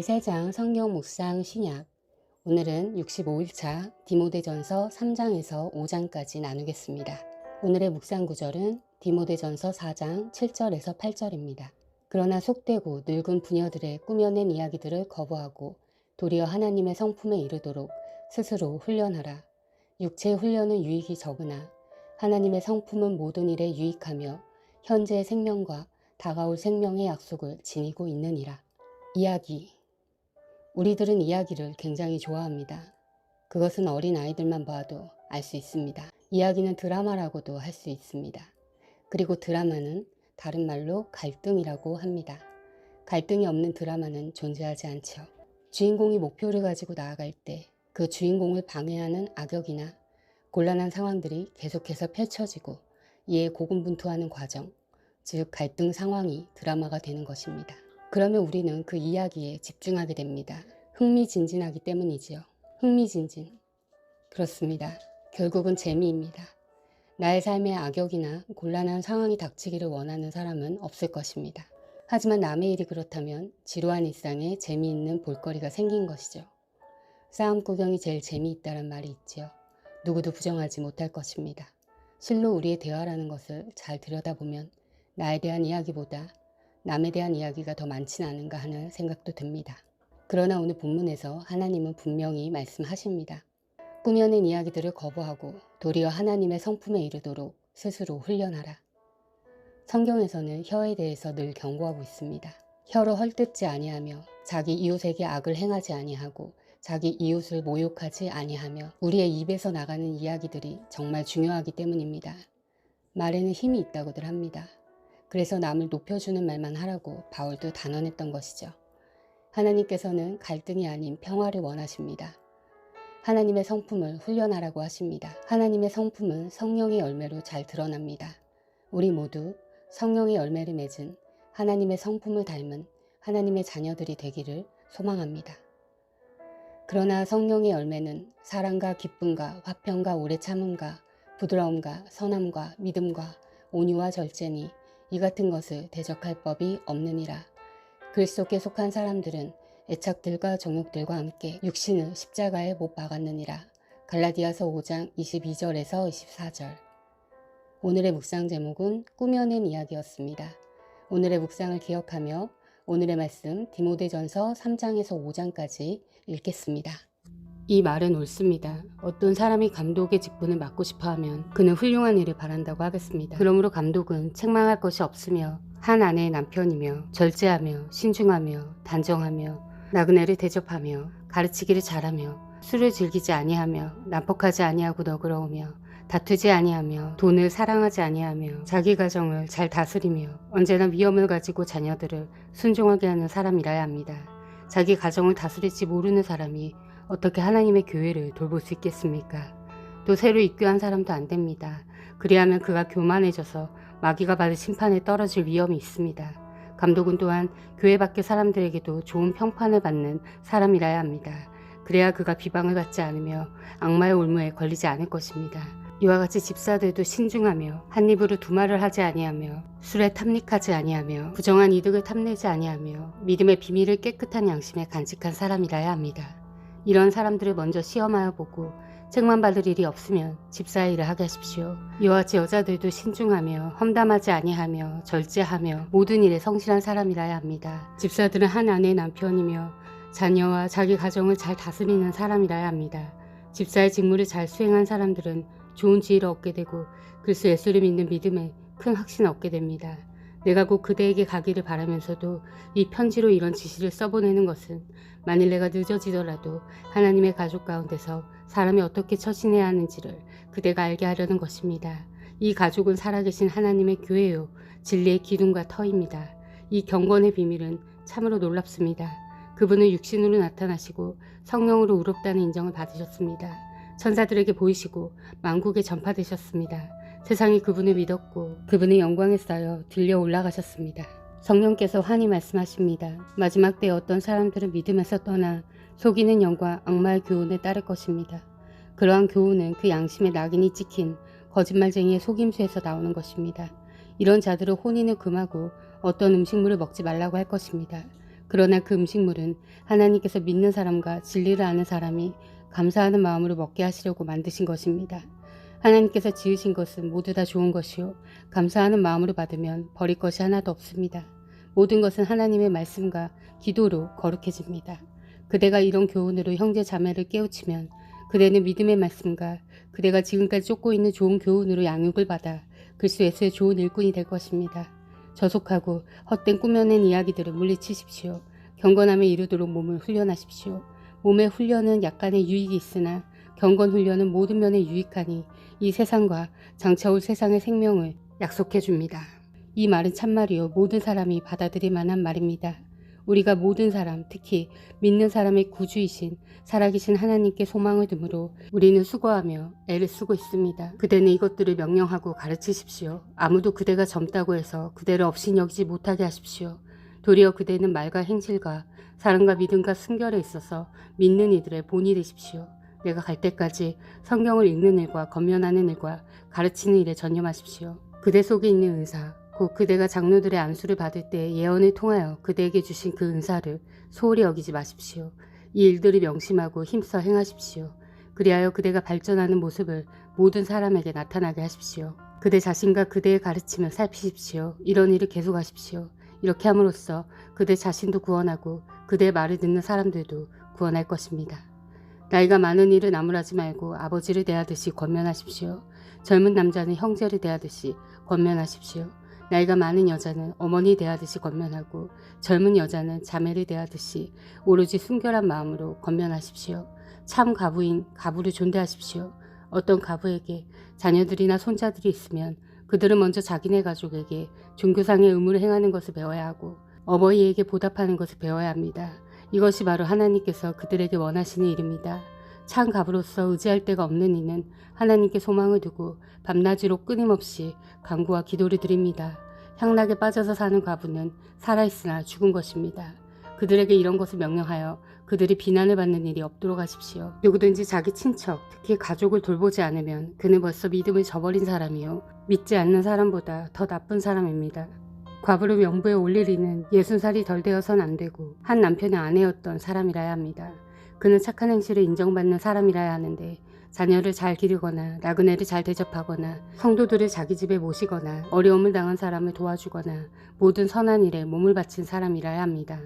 매일 3장 성경 묵상 신약 오늘은 65일차 디모데전서 3장에서 5장까지 나누겠습니다. 오늘의 묵상 구절은 디모데전서 4장 7절에서 8절입니다. 그러나 속되고 늙은 부녀들의 꾸며낸 이야기들을 거부하고 도리어 하나님의 성품에 이르도록 스스로 훈련하라. 육체의 훈련은 유익이 적으나 하나님의 성품은 모든 일에 유익하며 현재의 생명과 다가올 생명의 약속을 지니고 있느니라. 이야기. 우리들은 이야기를 굉장히 좋아합니다. 그것은 어린 아이들만 봐도 알 수 있습니다. 이야기는 드라마라고도 할 수 있습니다. 그리고 드라마는 다른 말로 갈등이라고 합니다. 갈등이 없는 드라마는 존재하지 않죠. 주인공이 목표를 가지고 나아갈 때 그 주인공을 방해하는 악역이나 곤란한 상황들이 계속해서 펼쳐지고 이에 고군분투하는 과정, 즉 갈등 상황이 드라마가 되는 것입니다. 그러면 우리는 그 이야기에 집중하게 됩니다. 흥미진진하기 때문이지요. 흥미진진. 그렇습니다. 결국은 재미입니다. 나의 삶에 악역이나 곤란한 상황이 닥치기를 원하는 사람은 없을 것입니다. 하지만 남의 일이 그렇다면 지루한 일상에 재미있는 볼거리가 생긴 것이죠. 싸움 구경이 제일 재미있다는 말이 있지요. 누구도 부정하지 못할 것입니다. 실로 우리의 대화라는 것을 잘 들여다보면 나에 대한 이야기보다 남에 대한 이야기가 더 많진 않은가 하는 생각도 듭니다. 그러나 오늘 본문에서 하나님은 분명히 말씀하십니다. 꾸며낸 이야기들을 거부하고 도리어 하나님의 성품에 이르도록 스스로 훈련하라. 성경에서는 혀에 대해서 늘 경고하고 있습니다. 혀로 헐뜯지 아니하며 자기 이웃에게 악을 행하지 아니하고 자기 이웃을 모욕하지 아니하며 우리의 입에서 나가는 이야기들이 정말 중요하기 때문입니다. 말에는 힘이 있다고들 합니다. 그래서 남을 높여주는 말만 하라고 바울도 단언했던 것이죠. 하나님께서는 갈등이 아닌 평화를 원하십니다. 하나님의 성품을 훈련하라고 하십니다. 하나님의 성품은 성령의 열매로 잘 드러납니다. 우리 모두 성령의 열매를 맺은 하나님의 성품을 닮은 하나님의 자녀들이 되기를 소망합니다. 그러나 성령의 열매는 사랑과 기쁨과 화평과 오래 참음과 부드러움과 선함과 믿음과 온유와 절제니 이 같은 것을 대적할 법이 없느니라. 글 속에 속한 사람들은 애착들과 정욕들과 함께 육신을 십자가에 못 박았느니라. 갈라디아서 5장 22절에서 24절. 오늘의 묵상 제목은 꾸며낸 이야기였습니다. 오늘의 묵상을 기억하며 오늘의 말씀 디모데전서 3장에서 5장까지 읽겠습니다. 이 말은 옳습니다. 어떤 사람이 감독의 직분을 맡고 싶어 하면 그는 훌륭한 일을 바란다고 하겠습니다. 그러므로 감독은 책망할 것이 없으며 한 아내의 남편이며 절제하며 신중하며 단정하며 나그네를 대접하며 가르치기를 잘하며 술을 즐기지 아니하며 난폭하지 아니하고 너그러우며 다투지 아니하며 돈을 사랑하지 아니하며 자기 가정을 잘 다스리며 언제나 위험을 가지고 자녀들을 순종하게 하는 사람이라야 합니다. 자기 가정을 다스릴지 모르는 사람이 어떻게 하나님의 교회를 돌볼 수 있겠습니까? 또 새로 입교한 사람도 안 됩니다. 그리하면 그가 교만해져서 마귀가 받을 심판에 떨어질 위험이 있습니다. 감독은 또한 교회 밖의 사람들에게도 좋은 평판을 받는 사람이라야 합니다. 그래야 그가 비방을 받지 않으며 악마의 올무에 걸리지 않을 것입니다. 이와 같이 집사들도 신중하며 한 입으로 두 말을 하지 아니하며 술에 탐닉하지 아니하며 부정한 이득을 탐내지 아니하며 믿음의 비밀을 깨끗한 양심에 간직한 사람이라야 합니다. 이런 사람들을 먼저 시험하여 보고 책망받을 일이 없으면 집사의 일을 하게 하십시오. 이와 같이 여자들도 신중하며 험담하지 아니하며 절제하며 모든 일에 성실한 사람이라야 합니다. 집사들은 한 아내의 남편이며 자녀와 자기 가정을 잘 다스리는 사람이라야 합니다. 집사의 직무를 잘 수행한 사람들은 좋은 지혜를 얻게 되고 그리스도 예수를 믿는 믿음에 큰 확신을 얻게 됩니다. 내가 곧 그대에게 가기를 바라면서도 이 편지로 이런 지시를 써보내는 것은 만일 내가 늦어지더라도 하나님의 가족 가운데서 사람이 어떻게 처신해야 하는지를 그대가 알게 하려는 것입니다. 이 가족은 살아계신 하나님의 교회요 진리의 기둥과 터입니다. 이 경건의 비밀은 참으로 놀랍습니다. 그분은 육신으로 나타나시고 성령으로 의롭다는 인정을 받으셨습니다. 천사들에게 보이시고 만국에 전파되셨습니다. 세상이 그분을 믿었고 그분의 영광에 쌓여 들려 올라가셨습니다. 성령께서 환히 말씀하십니다. 마지막 때에 어떤 사람들은 믿음에서 떠나 속이는 영과 악마의 교훈에 따를 것입니다. 그러한 교훈은 그 양심의 낙인이 찍힌 거짓말쟁이의 속임수에서 나오는 것입니다. 이런 자들은 혼인을 금하고 어떤 음식물을 먹지 말라고 할 것입니다. 그러나 그 음식물은 하나님께서 믿는 사람과 진리를 아는 사람이 감사하는 마음으로 먹게 하시려고 만드신 것입니다. 하나님께서 지으신 것은 모두 다 좋은 것이요. 감사하는 마음으로 받으면 버릴 것이 하나도 없습니다. 모든 것은 하나님의 말씀과 기도로 거룩해집니다. 그대가 이런 교훈으로 형제 자매를 깨우치면 그대는 믿음의 말씀과 그대가 지금까지 쫓고 있는 좋은 교훈으로 양육을 받아 글수 예수의 좋은 일꾼이 될 것입니다. 저속하고 헛된 꾸며낸 이야기들을 물리치십시오. 경건함에 이르도록 몸을 훈련하십시오. 몸의 훈련은 약간의 유익이 있으나 경건 훈련은 모든 면에 유익하니 이 세상과 장차 올 세상의 생명을 약속해 줍니다. 이 말은 참말이요 모든 사람이 받아들일 만한 말입니다. 우리가 모든 사람, 특히 믿는 사람의 구주이신 살아계신 하나님께 소망을 두므로 우리는 수고하며 애를 쓰고 있습니다. 그대는 이것들을 명령하고 가르치십시오. 아무도 그대가 젊다고 해서 그대를 없인 여기지 못하게 하십시오. 도리어 그대는 말과 행실과 사랑과 믿음과 순결에 있어서 믿는 이들의 본이 되십시오. 내가 갈 때까지 성경을 읽는 일과 건면하는 일과 가르치는 일에 전념하십시오. 그대 속에 있는 은사, 곧 그대가 장로들의 안수를 받을 때 예언을 통하여 그대에게 주신 그 은사를 소홀히 여기지 마십시오. 이 일들을 명심하고 힘써 행하십시오. 그리하여 그대가 발전하는 모습을 모든 사람에게 나타나게 하십시오. 그대 자신과 그대의 가르침을 살피십시오. 이런 일을 계속하십시오. 이렇게 함으로써 그대 자신도 구원하고 그대의 말을 듣는 사람들도 구원할 것입니다. 나이가 많은 일을 나무라지 말고 아버지를 대하듯이 권면하십시오. 젊은 남자는 형제를 대하듯이 권면하십시오. 나이가 많은 여자는 어머니 대하듯이 권면하고 젊은 여자는 자매를 대하듯이 오로지 순결한 마음으로 권면하십시오. 참 가부인 가부를 존대하십시오. 어떤 가부에게 자녀들이나 손자들이 있으면 그들은 먼저 자기네 가족에게 종교상의 의무를 행하는 것을 배워야 하고 어버이에게 보답하는 것을 배워야 합니다. 이것이 바로 하나님께서 그들에게 원하시는 일입니다. 참 가부로서 의지할 데가 없는 이는 하나님께 소망을 두고 밤낮으로 끊임없이 간구와 기도를 드립니다. 향락에 빠져서 사는 과부는 살아있으나 죽은 것입니다. 그들에게 이런 것을 명령하여 그들이 비난을 받는 일이 없도록 하십시오. 누구든지 자기 친척, 특히 가족을 돌보지 않으면 그는 벌써 믿음을 저버린 사람이요. 믿지 않는 사람보다 더 나쁜 사람입니다. 과부를 명부에 올릴 이는 예순 살이 덜 되어선 안 되고 한 남편의 아내였던 사람이라야 합니다. 그는 착한 행실을 인정받는 사람이라야 하는데 자녀를 잘 기르거나 나그네를 잘 대접하거나 성도들을 자기 집에 모시거나 어려움을 당한 사람을 도와주거나 모든 선한 일에 몸을 바친 사람이라야 합니다.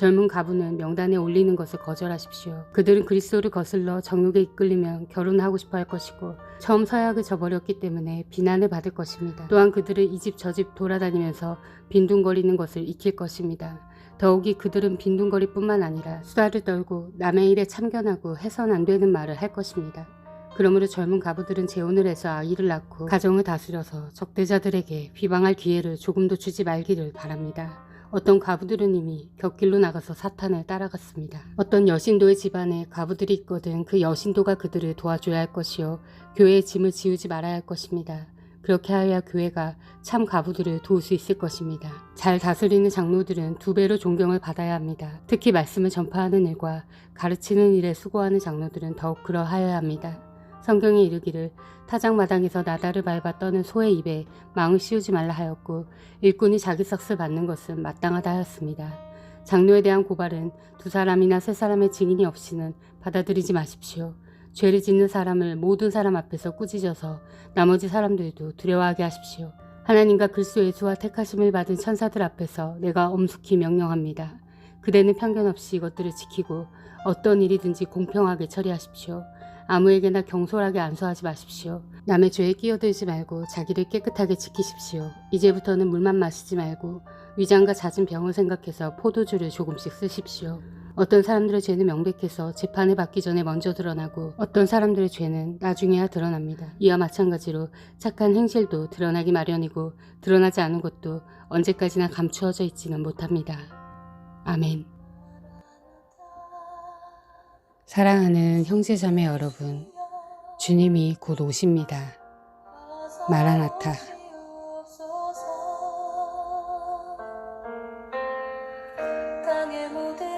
젊은 가부는 명단에 올리는 것을 거절하십시오. 그들은 그리스도를 거슬러 정욕에 이끌리면 결혼하고 싶어 할 것이고 처음 서약을 저버렸기 때문에 비난을 받을 것입니다. 또한 그들은 이 집 저 집 돌아다니면서 빈둥거리는 것을 익힐 것입니다. 더욱이 그들은 빈둥거릴 뿐만 아니라 수다를 떨고 남의 일에 참견하고 해선 안 되는 말을 할 것입니다. 그러므로 젊은 가부들은 재혼을 해서 아이를 낳고 가정을 다스려서 적대자들에게 비방할 기회를 조금도 주지 말기를 바랍니다. 어떤 가부들은 이미 곁길로 나가서 사탄을 따라갔습니다. 어떤 여신도의 집안에 가부들이 있거든 그 여신도가 그들을 도와줘야 할 것이요. 교회의 짐을 지우지 말아야 할 것입니다. 그렇게 하여야 교회가 참 가부들을 도울 수 있을 것입니다. 잘 다스리는 장로들은 두 배로 존경을 받아야 합니다. 특히 말씀을 전파하는 일과 가르치는 일에 수고하는 장로들은 더욱 그러하여야 합니다. 성경에 이르기를 타작마당에서 나다를 밟아 떠는 소의 입에 망을 씌우지 말라 하였고 일꾼이 자기 삭을 받는 것은 마땅하다 하였습니다. 장로에 대한 고발은 두 사람이나 세 사람의 증인이 없이는 받아들이지 마십시오. 죄를 짓는 사람을 모든 사람 앞에서 꾸짖어서 나머지 사람들도 두려워하게 하십시오. 하나님과 그리스도 예수와 택하심을 받은 천사들 앞에서 내가 엄숙히 명령합니다. 그대는 편견 없이 이것들을 지키고 어떤 일이든지 공평하게 처리하십시오. 아무에게나 경솔하게 안수하지 마십시오. 남의 죄에 끼어들지 말고 자기를 깨끗하게 지키십시오. 이제부터는 물만 마시지 말고 위장과 잦은 병을 생각해서 포도주를 조금씩 쓰십시오. 어떤 사람들의 죄는 명백해서 재판을 받기 전에 먼저 드러나고 어떤 사람들의 죄는 나중에야 드러납니다. 이와 마찬가지로 착한 행실도 드러나기 마련이고 드러나지 않은 것도 언제까지나 감추어져 있지는 못합니다. 아멘. 사랑하는 형제자매 여러분, 주님이 곧 오십니다. 마라나타. 땅의 모든